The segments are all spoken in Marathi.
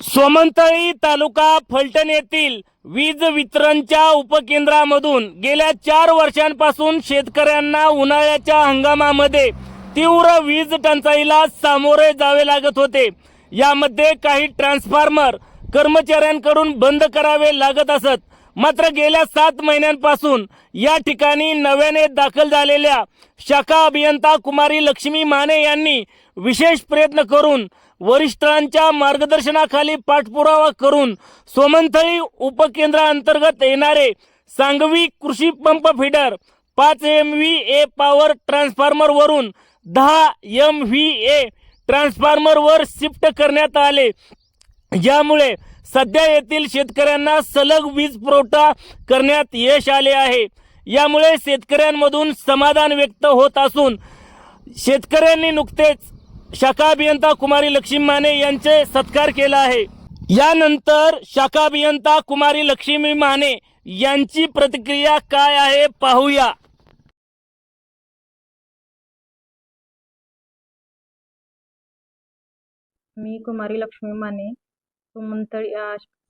सोमंतळी तालुका फलटण येथील वीज वितरणच्या उपकेंद्रामधून गेल्या चार वर्षांपासून शेतकऱ्यांना उन्हाळ्याच्या हंगामामध्ये तीव्र वीज टंचाईला सामोरे जावे लागत होते. यामध्ये काही ट्रान्सफॉर्मर कर्मचाऱ्यांकडून बंद करावे लागत असत. मात्र गेल्या सात महिन्यांपासून या ठिकाणी नव्याने दाखल झालेल्या शाखा अभियंता कुमारी लक्ष्मी माने यांनी विशेष प्रयत्न करून वरिष्ठांच्या मार्गदर्शनाखाली पाठपुरावा करून सोमंथळी उपकेंद्राअंतर्गत येणारे सांगवी कृषी पंप फिडर पाच एम व्ही ए पॉवर ट्रान्सफॉर्मरवरून दहा एम व्ही ए ट्रान्सफॉर्मरवर शिफ्ट करण्यात आले. यामुळे सध्या येथील शेतकऱ्यांना सलग वीज पुरवठा करण्यात यश आले आहे. यामुळे शेतकऱ्यांमधून समाधान व्यक्त होत असून शेतकऱ्यांनी नुकतेच शाखा अभियंता कुमारी लक्ष्मी माने यांचे सत्कार केला आहे. यानंतर शाखा अभियंता कुमारी लक्ष्मी माने यांची प्रतिक्रिया काय आहे पाहूया. मी कुमारी लक्ष्मी माने सोमंथळी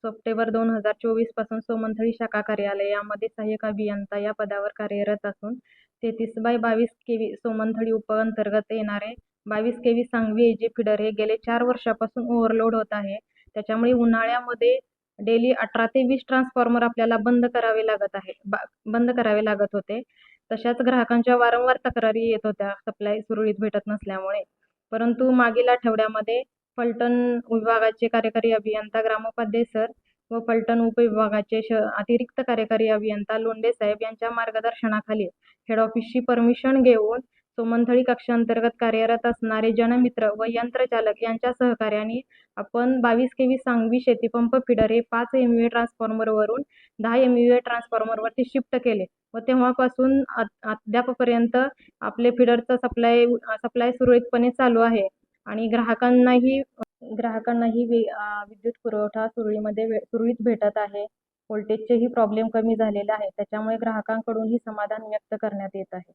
सप्टेंबर दोन हजार चोवीसपासून सोमंथळी शाखा कार्यालय यामध्ये सहाय्यक अभियंता या पदावर कार्यरत असून तेहतीस बाय बावीस केवी सोमंथळी उप अंतर्गत येणारे बावीस केवी सांगवी एजी फिडर हे गेले चार वर्षापासून ओव्हरलोड होत आहे. त्याच्यामुळे उन्हाळ्यामध्ये डेली अठरा ते वीस ट्रान्सफॉर्मर आपल्याला बंद करावे लागत आहे. बंद करावे लागत होते. तशाच ग्राहकांच्या वारंवार तक्रारी येत होत्या. सप्लाय सुरळीत भेटत नसल्यामुळे. परंतु मागील आठवड्यामध्ये फलटण विभागाचे कार्यकारी अभियंता ग्रामोपाध्याय सर व फलटण उपविभागाचे श अतिरिक्त कार्यकारी अभियंता लोंडे साहेब यांच्या मार्गदर्शनाखाली हेड ऑफिसची परमिशन घेऊन सोमनथळी कक्षांतर्गत कार्यरत असणारे जनमित्र व यंत्रचालक यांच्या सहकार्याने आपण बावीस केवी सांगवी शेतीपंप फिडर हे पाच एम व्ही ट्रान्सफॉर्मरवरून दहा एम व्ही ट्रान्सफॉर्मरवरती शिफ्ट केले व तेव्हापासून अद्यापपर्यंत आपले फिडरचा सप्लाय सप्लाय सुरळीतपणे चालू आहे आणि ग्राहकांनाही ग्राहकांनाही विद्युत पुरवठा सुरळीमध्ये सुरळीत भेटत आहे. व्होल्टेजचेही प्रॉब्लेम कमी झालेले आहे त्याच्यामुळे ग्राहकांकडूनही समाधान व्यक्त करण्यात येत आहे.